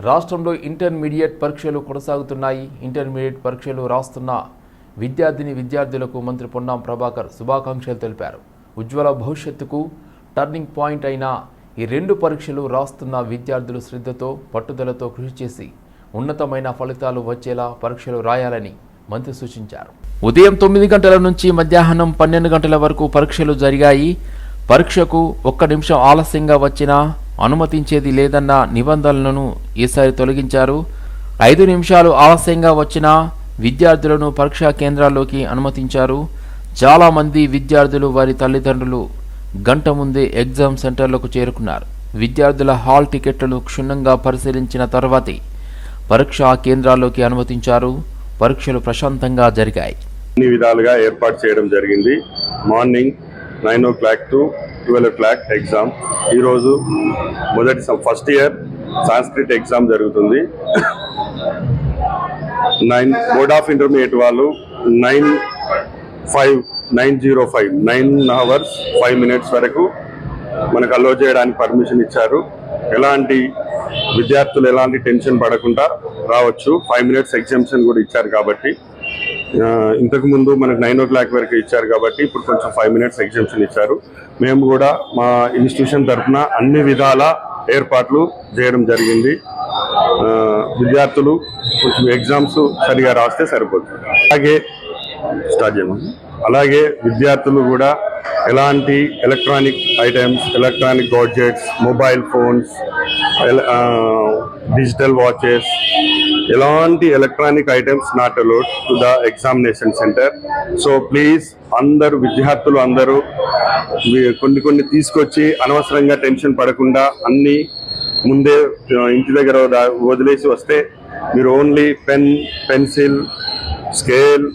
రాష్ట్రంలో ఇంటర్మీడియట్ పరీక్షలు కొనసాగుతున్నాయి. ఇంటర్మీడియట్ పరీక్షలు రాస్తున్న విద్యార్థిని విద్యార్థులకు మంత్రి పొన్నాం ప్రభాకర్ శుభాకాంక్షలు తెలిపారు. ఉజ్వల భవిష్యత్తుకు టర్నింగ్ పాయింట్ అయిన ఈ రెండు పరీక్షలు రాస్తున్న విద్యార్థులు శ్రద్ధతో పట్టుదలతో కృషి చేసి ఉన్నతమైన ఫలితాలు వచ్చేలా పరీక్షలు రాయాలని మంత్రి సూచించారు. ఉదయం తొమ్మిది గంటల నుంచి మధ్యాహ్నం పన్నెండు గంటల వరకు పరీక్షలు జరిగాయి. పరీక్షకు ఒక్క నిమిషం ఆలస్యంగా వచ్చినా అనుమతించేది లేదన్న నిబంధనలను ఈసారి తొలగించారు. ఐదు నిమిషాలు ఆలస్యంగా వచ్చినా విద్యార్థులను పరీక్షా కేంద్రాల్లోకి అనుమతించారు. చాలామంది విద్యార్థులు వారి తల్లిదండ్రులు గంట ముందే ఎగ్జామ్ సెంటర్లకు చేరుకున్నారు. విద్యార్థుల హాల్ టికెట్లను క్షుణ్ణంగా పరిశీలించిన తర్వాతే పరీక్షా కేంద్రాల్లోకి అనుమతించారు. పరీక్షలు ప్రశాంతంగా జరిగాయి. అన్ని విధాలుగా ఏర్పాటు చేయడం జరిగింది. Morning nine o'clock to twelve o'clock exam ఈరోజు మొదటి ఫస్ట్ ఇయర్ సాంస్క్రిట్ ఎగ్జామ్ జరుగుతుంది. నైన్ బోర్డ్ ఆఫ్ ఇంటర్మీడియట్ వాళ్ళు nine five nine zero five nine hours five minutes వరకు మనకు అలో చేయడానికి పర్మిషన్ ఇచ్చారు. ఎలాంటి విద్యార్థులు ఎలాంటి టెన్షన్ పడకుండా రావచ్చు. ఫైవ్ మినిట్స్ ఎగ్జామ్షన్ కూడా ఇచ్చారు కాబట్టి ఇంతకు ముందు మనకు నైన్ ఓ క్లాక్ వరకు ఇచ్చారు కాబట్టి ఇప్పుడు కొంచెం ఫైవ్ మినిట్స్ ఎగ్జిబిషన్ ఇచ్చారు. మేము కూడా మా ఇన్స్టిట్యూషన్ తరఫున అన్ని విధాల ఏర్పాట్లు చేయడం జరిగింది. విద్యార్థులు కొంచెం ఎగ్జామ్స్ సరిగా రాస్తే సరిపోతుంది. అలాగే స్టార్ట్ చేయమని అలాగే విద్యార్థులు కూడా ఎలాంటి electronic items electronic gadgets mobile phones digital watches ఎలాంటి electronic items not allowed to the examination centre so please అందరూ విద్యార్థులు అందరూ కొన్ని కొన్ని తీసుకొచ్చి అనవసరంగా టెన్షన్ పడకుండా అన్ని ముందే ఇంటి దగ్గర వదిలేసి వస్తే మీరు only pen pencil scale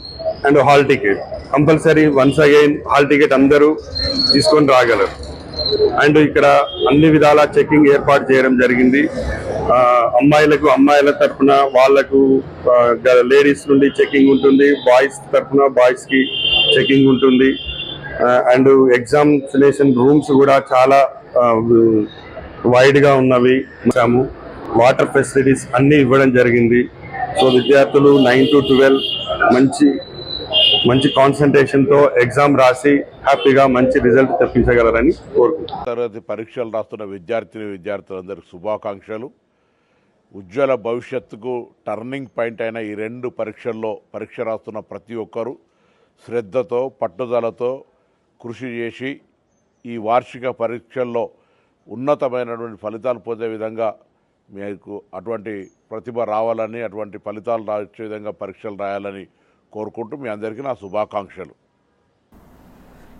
and hall ticket compulsory once again hall ticket అందరూ తీసుకొని రాగలరు. అండ్ ఇక్కడ అన్ని విధాల చెకింగ్ ఏర్పాటు చేయడం జరిగింది. అమ్మాయిలకు అమ్మాయిల తరఫున వాళ్ళకు లేడీస్ నుండి చెకింగ్ ఉంటుంది. బాయ్స్ తరఫున బాయ్స్కి చెకింగ్ ఉంటుంది. అండ్ ఎగ్జామినేషన్ రూమ్స్ కూడా చాలా వైడ్గా ఉన్నవి. ఇచ్చాము వాటర్ ఫెసిలిటీస్ అన్నీ ఇవ్వడం జరిగింది. సో విద్యార్థులు నైన్ టు ట్వెల్వ్ మంచి మంచి కాన్సన్ట్రేషన్తో ఎగ్జామ్ రాసి హ్యాపీగా మంచి రిజల్ట్ తెప్పించగలరని కోరుకుంటున్నాను. తరగతి పరీక్షలు రాస్తున్న విద్యార్థిని విద్యార్థులందరికీ శుభాకాంక్షలు. ఉజ్వల భవిష్యత్తుకు టర్నింగ్ పాయింట్ అయిన ఈ రెండు పరీక్షల్లో పరీక్ష రాస్తున్న ప్రతి ఒక్కరూ శ్రద్ధతో పట్టుదలతో కృషి చేసి ఈ వార్షిక పరీక్షల్లో ఉన్నతమైనటువంటి ఫలితాలు పొందే విధంగా మీకు అటువంటి ప్రతిభ రావాలని అటువంటి ఫలితాలు రాసే విధంగా పరీక్షలు రాయాలని కోరుకుంటూ మీ అందరికీ నా శుభాకాంక్షలు.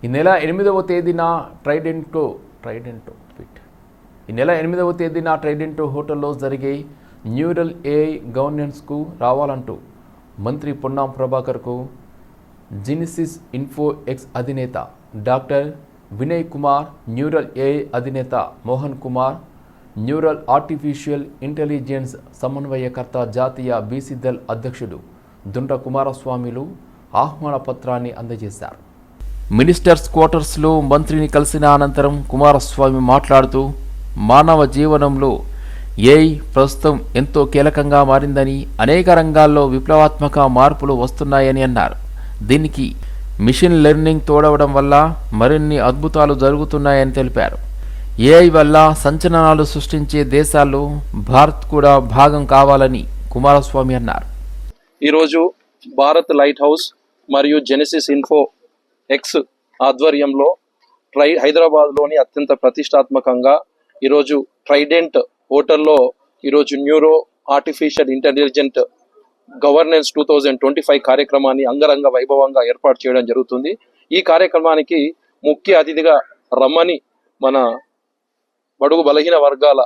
ఈ నెల ఎనిమిదవ తేదీన ట్రైడెంటో ట్రైడెంటో ట్వీట్ ఈ నెల ఎనిమిదవ తేదీన ట్రైడెంటో హోటల్లో జరిగే న్యూరల్ ఏఐ గవర్నెన్స్కు రావాలంటూ మంత్రి పొన్నాం ప్రభాకర్కు జినిసిస్ ఇన్ఫో ఎక్స్ అధినేత doctor Vinay Kumar Neural AI అధినేత Mohan Kumar Neural artificial intelligence సమన్వయకర్త జాతీయ బీసీ దల్ అధ్యక్షుడు దుండ కుమారస్వామిలు ఆహ్వాన పత్రాన్ని అందజేశారు. మినిస్టర్స్ క్వార్టర్స్లో మంత్రిని కలిసిన అనంతరం కుమారస్వామి మాట్లాడుతూ మానవ జీవనంలో ఏఐ ప్రస్తుతం ఎంతో కీలకంగా మారిందని అనేక రంగాల్లో విప్లవాత్మక మార్పులు వస్తున్నాయని అన్నారు. దీనికి మిషన్ లెర్నింగ్ తోడవడం వల్ల మరిన్ని అద్భుతాలు జరుగుతున్నాయని తెలిపారు. ఏఐ వల్ల సంచలనాలు సృష్టించే దేశాల్లో భారత్ కూడా భాగం కావాలని కుమారస్వామి అన్నారు. ఈరోజు భారత్ లైట్ హౌస్ మరియు జెనసిస్ ఇన్ఫో ఎక్స్ ఆధ్వర్యంలో ట్రై హైదరాబాద్లోని అత్యంత ప్రతిష్టాత్మకంగా ఈరోజు ట్రైడెంట్ హోటల్లో ఈరోజు neuro artificial intelligent governance two thousand twenty five కార్యక్రమాన్ని అంగరంగ వైభవంగా ఏర్పాటు చేయడం జరుగుతుంది. ఈ కార్యక్రమానికి ముఖ్య అతిథిగా రమ్మని మన బడుగు బలహీన వర్గాల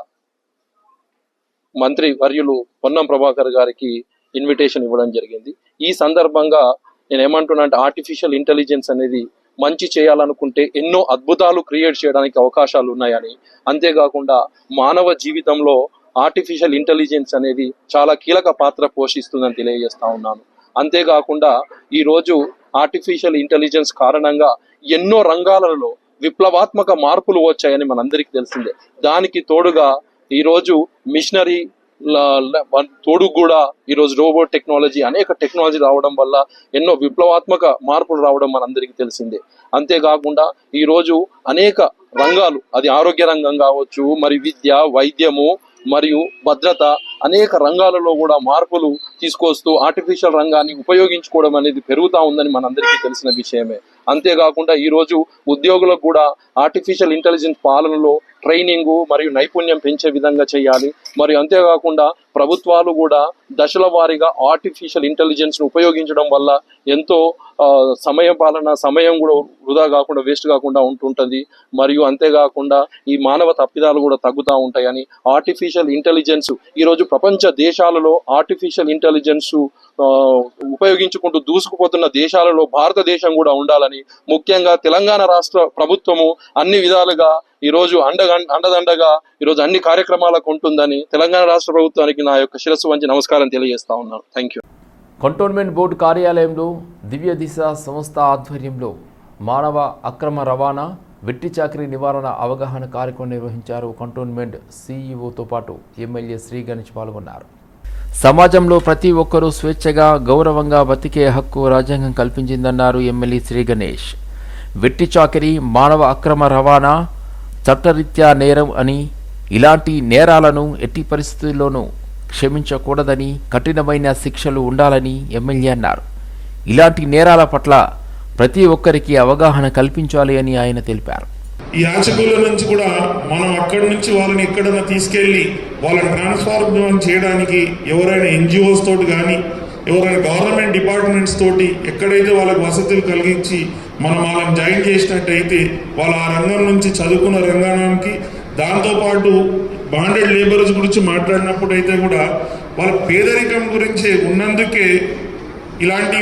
మంత్రి వర్యులు పొన్నం ప్రభాకర్ గారికి ఇన్విటేషన్ ఇవ్వడం జరిగింది. ఈ సందర్భంగా నేను ఏమంటున్నా అంటే ఆర్టిఫిషియల్ ఇంటెలిజెన్స్ అనేది మంచి చేయాలనుకుంటే ఎన్నో అద్భుతాలు క్రియేట్ చేయడానికి అవకాశాలు ఉన్నాయని. అంతేకాకుండా మానవ జీవితంలో ఆర్టిఫిషియల్ ఇంటెలిజెన్స్ అనేది చాలా కీలక పాత్ర పోషిస్తుందని తెలియజేస్తా ఉన్నాను. అంతేకాకుండా ఈరోజు ఆర్టిఫిషియల్ ఇంటెలిజెన్స్ కారణంగా ఎన్నో రంగాలలో విప్లవాత్మక మార్పులు వచ్చాయని మనందరికీ తెలిసిందే. దానికి తోడుగా ఈరోజు మిషనరీ తోడు కూడా ఈరోజు రోబోట్ టెక్నాలజీ అనేక టెక్నాలజీ రావడం వల్ల ఎన్నో విప్లవాత్మక మార్పులు రావడం మనందరికీ తెలిసిందే. అంతేకాకుండా ఈరోజు అనేక రంగాలు అది ఆరోగ్య రంగం కావచ్చు మరి విద్య వైద్యము మరియు భద్రత అనేక రంగాలలో కూడా మార్పులు తీసుకొస్తూ ఆర్టిఫిషియల్ రంగాన్ని ఉపయోగించుకోవడం అనేది పెరుగుతూ ఉందని మనందరికీ తెలిసిన విషయమే. అంతేకాకుండా ఈరోజు ఉద్యోగులకు కూడా ఆర్టిఫిషియల్ ఇంటెలిజెన్స్ పాలనలో ట్రైనింగ్ మరియు నైపుణ్యం పెంచే విధంగా చేయాలి. మరియు అంతేకాకుండా ప్రభుత్వాలు కూడా దశల వారీగా ఆర్టిఫిషియల్ ఇంటెలిజెన్స్ను ఉపయోగించడం వల్ల ఎంతో సమయ పాలన సమయం కూడా వృధా కాకుండా వేస్ట్ కాకుండా ఉంటుంటుంది. మరియు అంతేకాకుండా ఈ మానవ తప్పిదాలు కూడా తగ్గుతూ ఉంటాయని ఆర్టిఫిషియల్ ఇంటెలిజెన్స్ ఈరోజు ప్రపంచ దేశాలలో ఆర్టిఫిషియల్ ఇంటెలిజెన్స్ ఉపయోగించుకుంటూ దూసుకుపోతున్న దేశాలలో భారతదేశం కూడా ఉండాలని ముఖ్యంగా తెలంగాణ రాష్ట్ర ప్రభుత్వము అన్ని విధాలుగా ఈరోజు అండగా అండదండగా ఈరోజు అన్ని కార్యక్రమాలకు ఉంటుందని తెలంగాణ రాష్ట్ర ప్రభుత్వానికి నా యొక్క శిరస్సు వంచి నమస్కారం తెలియజేస్తా ఉన్నాను. థ్యాంక్ యూ కంటోన్మెంట్ బోర్డు కార్యాలయంలో దివ్య దిశ సంస్థ ఆధ్వర్యంలో మానవ అక్రమ రవాణా వెట్టి చాకరీ నివారణ అవగాహన కార్యక్రమం నిర్వహించారు కంటోన్మెంట్ సీఈఓతో పాటు ఎమ్మెల్యే శ్రీ గణేష్ పాల్గొన్నారు. సమాజంలో ప్రతి ఒక్కరూ స్వేచ్ఛగా గౌరవంగా బతికే హక్కు రాజ్యాంగం కల్పించిందన్నారు ఎమ్మెల్యే శ్రీ గణేష్ వెట్టి చాకరీ మానవ అక్రమ రవాణా చట్టరీత్యా నేరం అని ఇలాంటి నేరాలను ఎట్టి పరిస్థితుల్లోనూ క్షమించకూడదని కఠినమైన శిక్షలు ఉండాలని ఎమ్మెల్యే అన్నారు. ఇలాంటి నేరాల పట్ల ప్రతి ఒక్కరికి అవగాహన కల్పించాలి అని ఆయన తెలిపారు. ఈ యాచకుల నుంచి కూడా మనం అక్కడి నుంచి వాళ్ళని ఎక్కడైనా తీసుకెళ్ళి వాళ్ళని ట్రాన్స్ఫార్మ్ చేయడానికి ఎవరైనా ఎన్జిఓస్ తోటి కానీ ఎవరైనా గవర్నమెంట్ డిపార్ట్మెంట్స్ తోటి ఎక్కడైతే వాళ్ళకి వసతులు కలిగించి మనం వాళ్ళని జాయిన్ చేసినట్టయితే వాళ్ళు ఆ రంగం నుంచి చదువుకున్న రంగానికి దాంతోపాటు బాండెడ్ లేబర్స్ గురించి మాట్లాడినప్పుడు అయితే కూడా వాళ్ళ పేదరికం గురించి ఉన్నందుకే ఇలాంటి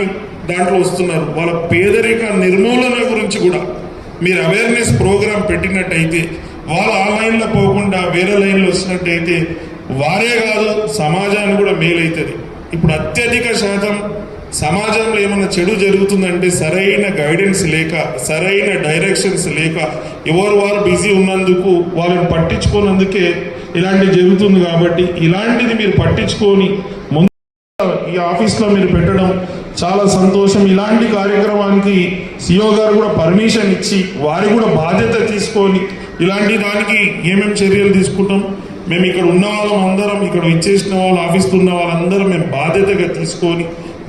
దాంట్లో వస్తున్నారు. వాళ్ళ పేదరిక నిర్మూలన గురించి కూడా మీరు అవేర్నెస్ ప్రోగ్రాం పెట్టినట్టయితే వాళ్ళు ఆ లైన్లో పోకుండా వేరే లైన్లో వచ్చినట్టయితే వారే కాదు సమాజానికి కూడా మేలవుతుంది ఇప్పుడు అత్యధిక శాతం సమాజంలో ఏమైనా చెడు జరుగుతుందంటే సరైన గైడెన్స్ లేక సరైన డైరెక్షన్స్ లేక ఎవరు వారు బిజీ ఉన్నందుకు వాళ్ళని పట్టించుకోనందుకే ఇలాంటివి జరుగుతుంది కాబట్టి ఇలాంటిది మీరు పట్టించుకొని ముందు ఈ ఆఫీస్లో మీరు పెట్టడం చాలా సంతోషం ఇలాంటి కార్యక్రమానికి సిఓ గారు కూడా పర్మిషన్ ఇచ్చి వారి కూడా బాధ్యత తీసుకొని ఇలాంటి దానికి ఏమేమి చర్యలు తీసుకుంటాం? మేము ఇక్కడ ఉన్న వాళ్ళం అందరం ఇక్కడ ఇచ్చేసిన వాళ్ళు ఆఫీస్లో ఉన్న వాళ్ళందరం మేము బాధ్యతగా తీసుకొని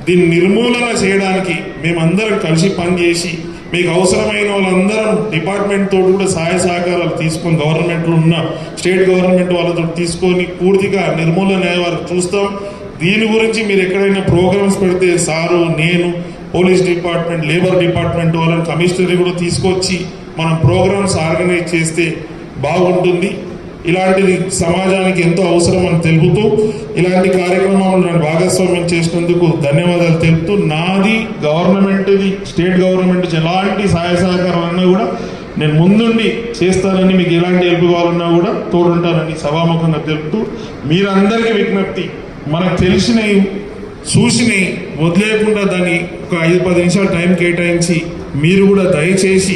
దీన్ని నిర్మూలన చేయడానికి మేమందరం కలిసి పనిచేసి మీకు అవసరమైన వాళ్ళందరం డిపార్ట్మెంట్ తోటి కూడా సహాయ సహకారాలు తీసుకొని గవర్నమెంట్లో ఉన్న స్టేట్ గవర్నమెంట్ వాళ్ళతో తీసుకొని పూర్తిగా నిర్మూలన అయ్యే వరకు చూస్తాం. దీని గురించి మీరు ఎక్కడైనా ప్రోగ్రామ్స్ పెడితే సారు నేను పోలీస్ డిపార్ట్మెంట్ లేబర్ డిపార్ట్మెంట్ వాళ్ళని కమిషనరీ కూడా తీసుకొచ్చి మనం ప్రోగ్రామ్స్ ఆర్గనైజ్ చేస్తే బాగుంటుంది. ఇలాంటిది సమాజానికి ఎంతో అవసరం అని తెలుపుతూ ఇలాంటి కార్యక్రమాలు నన్ను భాగస్వామ్యం చేసినందుకు ధన్యవాదాలు తెలుపుతూ నాది గవర్నమెంట్ది స్టేట్ గవర్నమెంట్ ఎలాంటి సహాయ సహకారాలన్నా కూడా నేను ముందుండి చేస్తానని మీకు ఎలాంటి హెల్ప్ కావాలన్నా కూడా తోడుంటానని సభాముఖంగా తెలుపుతూ మీరందరికీ విజ్ఞప్తి. మనకు తెలిసినవి చూసినవి వదిలేయకుండా దాన్ని ఒక ఐదు పది నిమిషాలు టైం కేటాయించి మీరు కూడా దయచేసి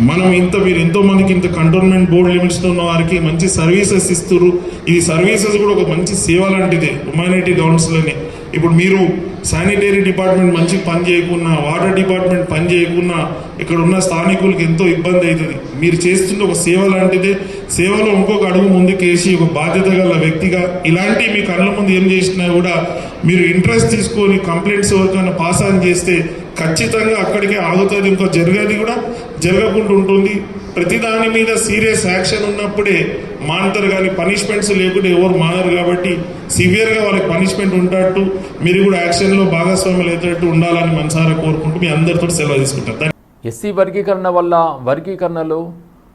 మనం ఇంత మీరు ఎంతోమందికి ఇంత కంటోన్మెంట్ బోర్డు లిమిట్స్లో ఉన్న వారికి మంచి సర్వీసెస్ ఇస్తున్నారు ఈ సర్వీసెస్ కూడా ఒక మంచి సేవ లాంటిదే హ్యుమానిటీ కౌన్సిల్ అని ఇప్పుడు మీరు శానిటరీ డిపార్ట్మెంట్ మంచి పని చేయకున్నా వాటర్ డిపార్ట్మెంట్ పని చేయకున్నా ఇక్కడ ఉన్న స్థానికులకు ఎంతో ఇబ్బంది అవుతుంది. మీరు చేస్తున్న ఒక సేవ లాంటిదే. సేవలో ఇంకొక అడుగు ముందుకేసి ఒక బాధ్యత గల వ్యక్తిగా ఇలాంటి మీ కళ్ళ ముందు ఏం చేసినా కూడా మీరు ఇంట్రెస్ట్ తీసుకొని కంప్లైంట్స్ ఎవరికైనా పాస్ ఆన్ చేస్తే ఖచ్చితంగా అక్కడికే ఆగుతుంది. ఇంకో జరిగేది కూడా జరగకుండా ఉంటుంది. ప్రతి దాని మీద సీరియస్ యాక్షన్ ఉన్నప్పుడే మానుతారు కానీ పనిష్మెంట్స్ లేకుంటే ఎవరు మానరు కాబట్టి సివియర్గా వాళ్ళకి పనిష్మెంట్ ఉంటట్టు మీరు కూడా యాక్షన్లో భాగస్వాములు అయ్యేటట్టు ఉండాలని మనసారా కోరుకుంటూ మీ అందరితో సెలవు తీసుకుంటారు ఎస్సీ వర్గీకరణ వల్ల వర్గీకరణలో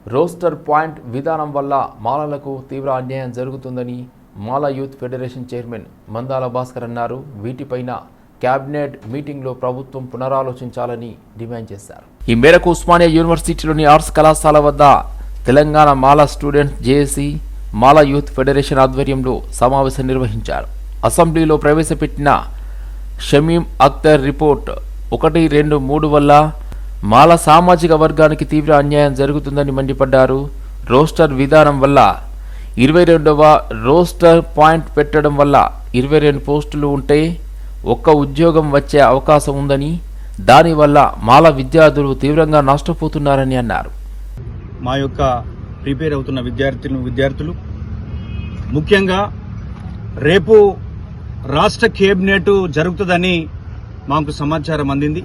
రోస్టర్ పాయింట్ విధానం వల్ల మాలలకు తీవ్ర అన్యాయం జరుగుతుందని Mala youth federation chairman Mandala Bhaskar అన్నారు. వీటిపైన క్యాబినెట్ మీటింగ్లో ప్రభుత్వం పునరాలోచించాలని డిమాండ్ చేశారు. ఈ మేరకు ఉస్మానియా యూనివర్సిటీలోని ఆర్ట్స్ కళాశాల వద్ద Telangana Mala students JAC Mala youth federation ఆధ్వర్యంలో సమావేశం నిర్వహించారు. అసెంబ్లీలో ప్రవేశపెట్టిన షమీం అఖ్తర్ రిపోర్ట్ ఒకటి రెండు మూడు వల్ల మాల సామాజిక వర్గానికి తీవ్ర అన్యాయం జరుగుతుందని మండిపడ్డారు. రోస్టర్ విధానం వల్ల ఇరవై రెండవ రోస్టర్ పాయింట్ పెట్టడం వల్ల ఇరవై రెండు పోస్టులు ఉంటే ఒక్క ఉద్యోగం వచ్చే అవకాశం ఉందని దానివల్ల మాల విద్యార్థులు తీవ్రంగా నష్టపోతున్నారని అన్నారు. మా యొక్క ప్రిపేర్ అవుతున్న విద్యార్థులు విద్యార్థులు ముఖ్యంగా రేపు రాష్ట్ర కేబినెట్ జరుగుతుందని మాకు సమాచారం అందింది.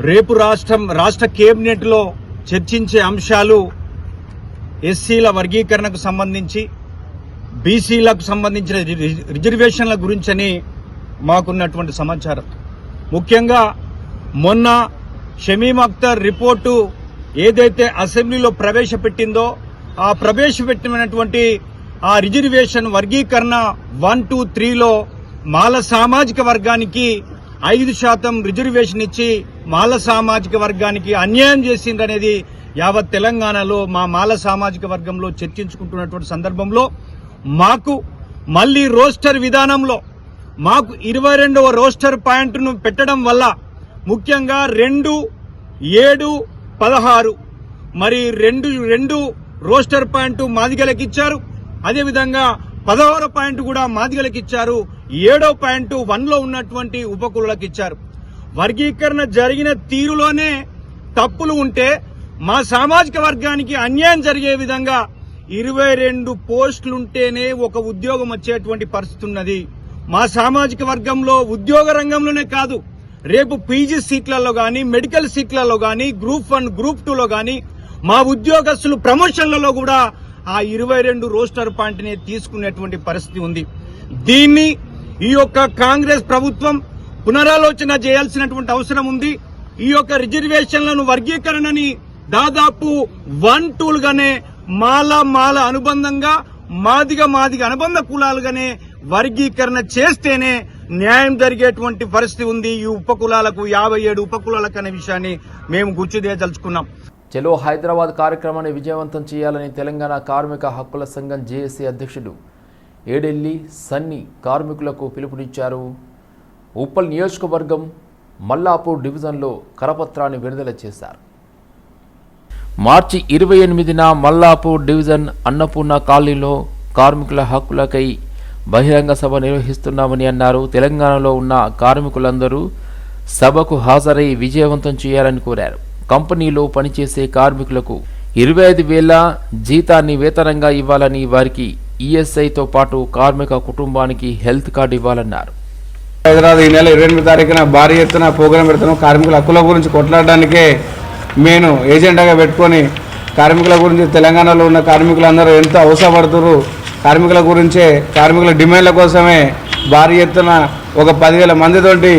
రేపు రాష్ట్రం రాష్ట్ర కేబినెట్లో చర్చించే అంశాలు ఎస్సీల వర్గీకరణకు సంబంధించి బీసీలకు సంబంధించిన రి- రిజర్వేషన్ల గురించని మాకున్నటువంటి సమాచారం. ముఖ్యంగా మొన్న షమీమ్ అఖ్తర్ రిపోర్టు ఏదైతే అసెంబ్లీలో ప్రవేశపెట్టిందో ఆ ప్రవేశపెట్టినటువంటి ఆ రిజర్వేషన్ వర్గీకరణ వన్ టూ త్రీలో మాల సామాజిక వర్గానికి ఐదు శాతం రిజర్వేషన్ ఇచ్చి మాల సామాజిక వర్గానికి అన్యాయం చేసిందనేది యావత్ తెలంగాణలో మా మాల సామాజిక వర్గంలో చర్చించుకుంటున్నటువంటి సందర్భంలో మాకు మళ్ళీ రోస్టర్ విధానంలో మాకు ఇరవై రెండవ రోస్టర్ పాయింట్ను పెట్టడం వల్ల ముఖ్యంగా రెండు ఏడు పదహారు. మరి రెండు రెండు రోస్టర్ పాయింట్ మాదిగలకు ఇచ్చారు. అదేవిధంగా పదహారో పాయింట్ కూడా మాదిగలకు ఇచ్చారు. ఏడో పాయింట్ వన్లో ఉన్నటువంటి ఉపకులకు ఇచ్చారు. వర్గీకరణ జరిగిన తీరులోనే తప్పులు ఉంటే మా సామాజిక వర్గానికి అన్యాయం జరిగే విధంగా ఇరవై రెండు పోస్టులుంటేనే ఒక ఉద్యోగం వచ్చేటువంటి పరిస్థితి ఉన్నది మా సామాజిక వర్గంలో ఉద్యోగ రంగంలోనే కాదు రేపు పీజీ సీట్లలో గాని మెడికల్ సీట్లలో గాని గ్రూప్ వన్ గ్రూప్ టూలో గాని మా ఉద్యోగస్తులు ప్రమోషన్లలో కూడా ఆ ఇరవై రెండు రోస్టర్ పాయింట్ని తీసుకునేటువంటి పరిస్థితి ఉంది. దీన్ని ఈ యొక్క కాంగ్రెస్ ప్రభుత్వం పునరాలోచన చేయాల్సినటువంటి అవసరం ఉంది. ఈ యొక్క రిజర్వేషన్లను వర్గీకరణని దాదాపు వన్ టూలుగానే మాల మాల అనుబంధంగా మాదిగ మాదిగ అనుబంధ కులాలుగానే వర్గీకరణ చేస్తేనే న్యాయం జరిగేటువంటి పరిస్థితి ఉంది. ఈ ఉపకులాలకు యాభై ఏడు ఉపకులాలకు అనే విషయాన్ని మేము గుర్తుదేయదలుచుకున్నాం చలో హైదరాబాద్ కార్యక్రమాన్ని విజయవంతం చేయాలని తెలంగాణ కార్మిక హక్కుల సంఘం జేఏసీ అధ్యక్షుడు ఏడెల్లి సన్ని కార్మికులకు పిలుపునిచ్చారు. ఉప్పల్ నియోజకవర్గం మల్లాపూర్ డివిజన్లో కరపత్రాన్ని విడుదల చేశారు. మార్చి ఇరవై ఎనిమిదిన మల్లాపూర్ డివిజన్ అన్నపూర్ణ కాలనీలో కార్మికుల హక్కులకై బహిరంగ సభ నిర్వహిస్తున్నామని అన్నారు. తెలంగాణలో ఉన్న కార్మికులందరూ సభకు హాజరై విజయవంతం చేయాలని కోరారు. కంపెనీలో పనిచేసే కార్మికులకు ఇరవై ఐదు వేల జీతాన్ని వేతనంగా ఇవ్వాలని వారికి ఈఎస్ఐతో పాటు కార్మిక కుటుంబానికి హెల్త్ కార్డు ఇవ్వాలన్నారు. హైదరాబాద్ ఈ నెల ఇరవై ఎనిమిది తారీఖున భారీ ఎత్తున ప్రోగ్రాం పెడుతున్నాం. కార్మికుల హక్కుల గురించి కొట్లాడడానికే నేను ఏజెండాగా పెట్టుకొని కార్మికుల గురించి తెలంగాణలో ఉన్న కార్మికులందరూ ఎంతో అవసరపడుతున్నారు కార్మికుల గురించే కార్మికుల డిమాండ్ల కోసమే భారీ ఎత్తున ఒక పదివేల మందితోటి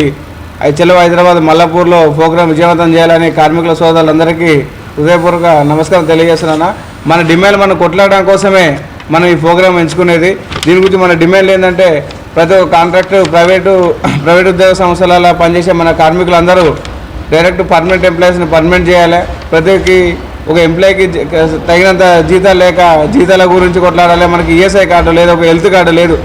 చెలవ హైదరాబాద్ మల్లాపూర్లో ప్రోగ్రాం విజయవంతం చేయాలని కార్మికుల సోదరులందరికీ హృదయపూర్వక నమస్కారం తెలియజేస్తున్నాను మన డిమాండ్ మనం కొట్లాడడం కోసమే మనం ఈ ప్రోగ్రాం ఎంచుకునేది. దీని గురించి మన డిమాండ్ ఏంటంటే ప్రతి ఒక్క కాంట్రాక్టు ప్రైవేటు ప్రైవేట్ ఉద్యోగ సంస్థలలో పనిచేసే మన కార్మికులందరూ డైరెక్ట్ పర్మనెంట్ ఎంప్లాయీస్ని పర్మనెంట్ చేయాలి. ప్రతి ఒక ఎంప్లాయీకి తగినంత జీతాలు లేక జీతాల గురించి కొట్లాడాలి మనకి ఈఎస్ఐ కార్డు లేదు ఒక హెల్త్ కార్డు లేదు.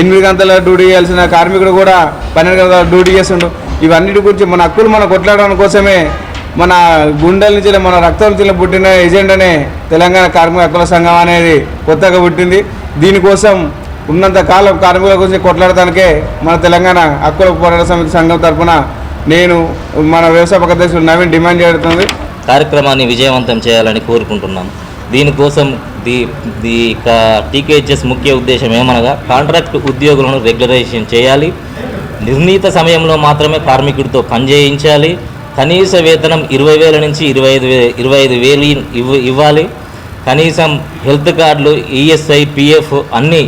ఎనిమిది గంటల డ్యూటీ చేయాల్సిన కార్మికుడు కూడా పన్నెండు గంటల డ్యూటీ చేస్తుండు. ఇవన్నిటి గురించి మన హక్కులు మనం కొట్లాడడం కోసమే మన గుండెల నుంచి మన రక్తం నుంచి పుట్టిన ఎజెండానే తెలంగాణ కార్మిక హక్కుల సంఘం అనేది కొత్తగా పుట్టింది. దీనికోసం ఉన్నంత కాలం కార్మికుల గురించి కొట్లాడటానికే మన తెలంగాణ హక్కుల పోరాట సమితి సంఘం తరఫున నేను మన వ్యవసాయ అధ్యక్షుడు నవీన్ డిమాండ్ చేస్తుంది కార్యక్రమాన్ని విజయవంతం చేయాలని కోరుకుంటున్నాం దీనికోసం ది ది టీకేహెచ్ఎస్ ముఖ్య ఉద్దేశం ఏమనగా కాంట్రాక్ట్ ఉద్యోగులను రెగ్యులరైజేషన్ చేయాలి. నిర్ణీత సమయంలో మాత్రమే కార్మికుడితో పనిచేయించాలి. కనీస వేతనం ఇరవై వేల నుంచి ఇరవై ఐదు వే ఇరవై ఐదు వేలు ఇవ్వ ఇవ్వాలి. కనీసం హెల్త్ కార్డులు ఈఎస్ఐ పిఎఫ్ అన్నీ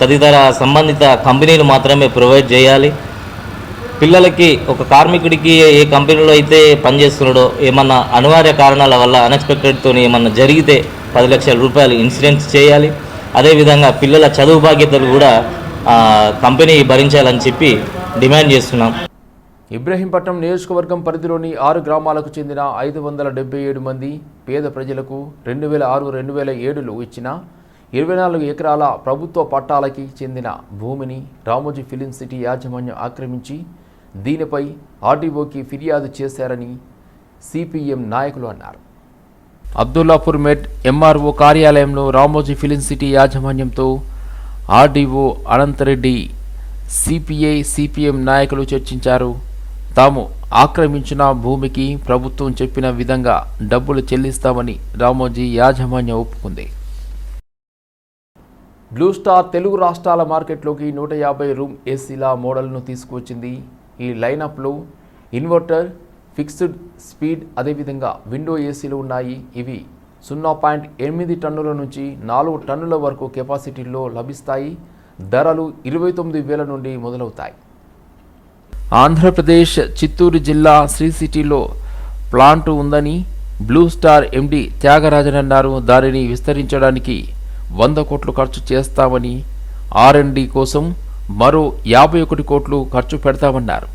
తదితర సంబంధిత కంపెనీలు మాత్రమే ప్రొవైడ్ చేయాలి. పిల్లలకి ఒక కార్మికుడికి ఏ కంపెనీలో అయితే పనిచేస్తున్నాడో ఏమన్నా అనివార్య కారణాల వల్ల అన్ఎక్స్పెక్టెడ్తో ఏమన్నా జరిగితే పది లక్షల రూపాయలు ఇన్సూరెన్స్ చేయాలి. అదేవిధంగా పిల్లల చదువు బాధ్యతలు కూడా కంపెనీ భరించాలని చెప్పి డిమాండ్ చేస్తున్నాం. ఇబ్రహీంపట్నం నియోజకవర్గం పరిధిలోని ఆరు గ్రామాలకు చెందిన ఐదు వందల డెబ్బై ఏడు మంది పేద ప్రజలకు రెండు వేల ఆరు రెండు వేల ఏడులో ఇచ్చిన ఇరవై నాలుగు ఎకరాల ప్రభుత్వ పట్టాలకి చెందిన భూమిని రామోజీ ఫిలిం సిటీ యాజమాన్యం ఆక్రమించి దీనిపై ఆర్డీఓకి ఫిర్యాదు చేశారని సిపిఎం నాయకులు అన్నారు. అబ్దుల్లాపూర్ మెట్ ఎంఆర్ఓ కార్యాలయంలో రామోజీ ఫిలిం సిటీ యాజమాన్యంతో ఆర్డీఓ అనంతరెడ్డి సిపిఐ సిపిఎం నాయకులు చర్చించారు. తాము ఆక్రమించిన భూమికి ప్రభుత్వం చెప్పిన విధంగా డబ్బులు చెల్లిస్తామని రామోజీ యాజమాన్యం ఒప్పుకుంది. బ్లూ స్టార్ తెలుగు రాష్ట్రాల మార్కెట్లోకి నూట యాభై రూమ్ ఏసీల మోడల్ను తీసుకువచ్చింది ఈ లైనప్లో ఇన్వర్టర్ ఫిక్స్డ్ స్పీడ్ అదేవిధంగా విండో ఏసీలు ఉన్నాయి. ఇవి సున్నా పాయింట్ ఎనిమిది టన్నుల నుంచి నాలుగు టన్నుల వరకు కెపాసిటీలో లభిస్తాయి. ధరలు ఇరవై తొమ్మిది వేల నుండి మొదలవుతాయి. ఆంధ్రప్రదేశ్ చిత్తూరు జిల్లా శ్రీ సిటీలో ప్లాంట్ ఉందని బ్లూ స్టార్ ఎండి త్యాగరాజన్ అన్నారు. దానిని విస్తరించడానికి వంద కోట్లు ఖర్చు చేస్తామని ఆర్ఎండి కోసం మరో యాభై ఒకటి కోట్లు ఖర్చు పెడతామన్నారు.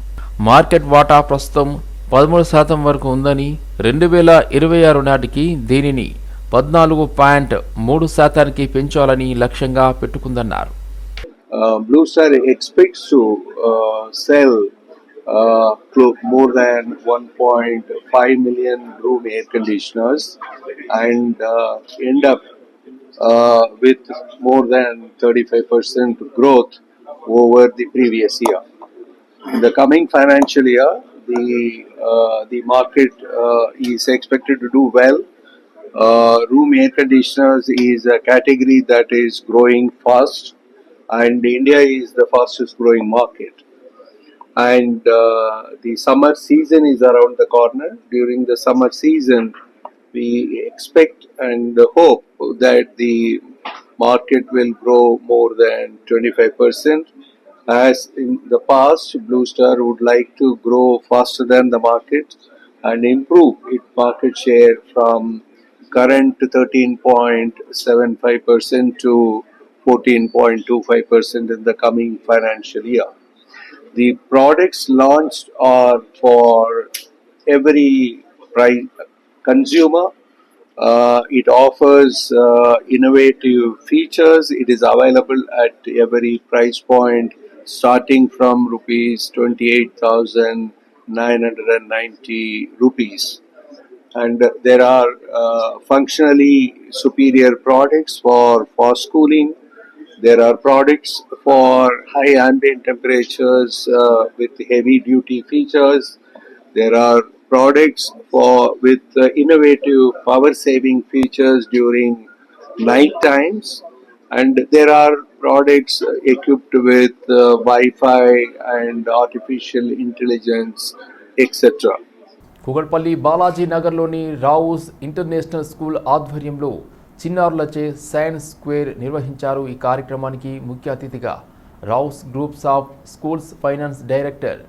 మార్కెట్ వాటా ప్రస్తుతం పదమూడు శాతం వరకు ఉందని రెండు వేల ఇరవై ఆరు నాటికి దీనిని పద్నాలుగు పాయింట్ మూడు శాతానికి పెంచాలని లక్ష్యంగా పెట్టుకుందన్నారు. Blue Star expects to sell more than one point five room air conditioners and end with more than thirty five percent growth over the previous year. In the coming financial year, the uh, the market uh, is expected to do well. Uh, room air conditioners is a category that is growing fast and India is the fastest growing market. And uh, the summer season is around the corner. During the summer season, we expect and hope that the market will grow more than 25%. As in the past, Blue Star would like to grow faster than the market and improve its market share from current 13.75% to 14.25% in the coming financial year. The products launched are for every price consumer. Uh, it offers uh, innovative features. It is available at every price point, starting from rupees 28,990 rupees and there are uh, functionally superior products for fast cooling. There are products for high ambient temperatures uh, with heavy duty features. There are products for with uh, innovative power saving features during night times and there are products uh, equipped with uh, Wi-Fi and artificial intelligence etc. కుగడ్పల్లి Balaji నగర్లోని Rao's international school ఆధ్వర్యంలో చిన్నారులచే science square నిర్వహించారు ఈ కార్యక్రమానికి ముఖ్య అతిథిగా Rao's groups of schools finance director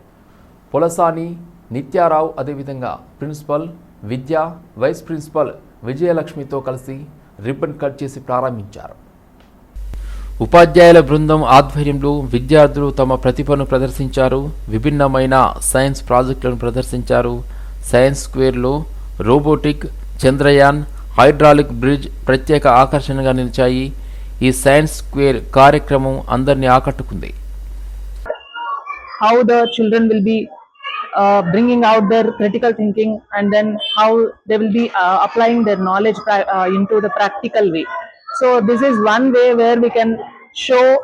Polasani Nityarao అదేవిధంగా principal Vidya vice principal విజయలక్ష్మితో కలిసి రిబ్బన్ కట్ చేసి ప్రారంభించారు. ఉపాధ్యాయుల బృందం ఆధ్వర్యంలో విద్యార్థులు తమ ప్రతిభను ప్రదర్శించారు. విభిన్నమైన సైన్స్ ప్రాజెక్టులను ప్రదర్శించారు. సైన్స్ స్క్వేర్లో రోబోటిక్ చంద్రయాన్ హైడ్రాలిక్ బ్రిడ్జ్ ప్రత్యేక ఆకర్షణగా నిలిచాయి. ఈ సైన్స్ స్క్వేర్ కార్యక్రమం అందరినీ ఆకట్టుకుంది. How the children will be uh, bringing out their critical thinking and then how they will be uh, applying their knowledge uh, into the practical way. So this is one way where we can show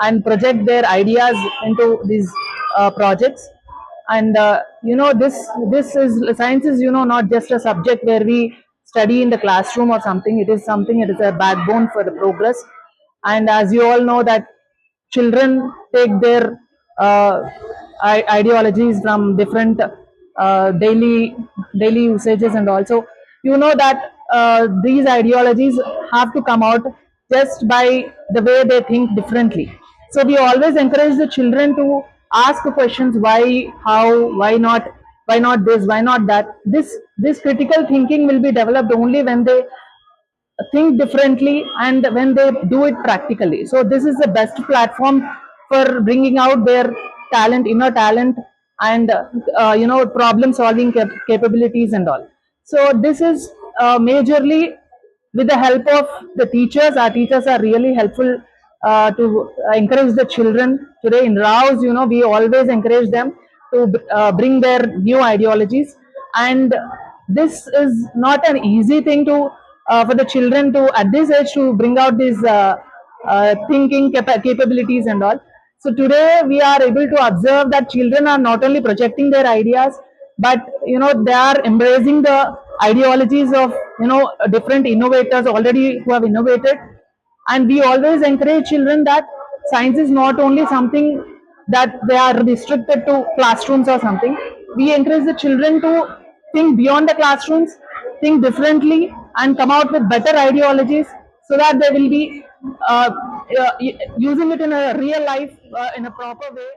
and project their ideas into these uh, projects. And uh, you know this this is science is you know not just a subject where we study in the classroom or something. It is something it is a backbone for the progress. And as you all know that children take their uh, ideologies from different uh, daily daily usages and also you know that uh, these ideologies have to come out just by the way they think differently so we always encourage the children to ask questions why how why not why not this why not that this this critical thinking will be developed only when they think differently and when they do it practically. So this is the best platform for bringing out their talent, inner talent, and uh, uh, you know problem solving cap- capabilities and all. So this is uh, majorly with the help of the teachers. Our teachers are really helpful uh, to encourage the children. Today in Raos, you know, we always encourage them to uh, bring their new ideologies and this is not an easy thing to uh, for the children to at this age to bring out these uh, uh, thinking capa- capabilities and all. So today we are able to observe that children are not only projecting their ideas, but you know they are embracing the ideologies of you know different innovators already who have innovated. And we always encourage children that science is not only something that they are restricted to classrooms or something. We encourage the children to think beyond the classrooms think differently and come out with better ideologies so that they will be using it in a real life uh, in a proper way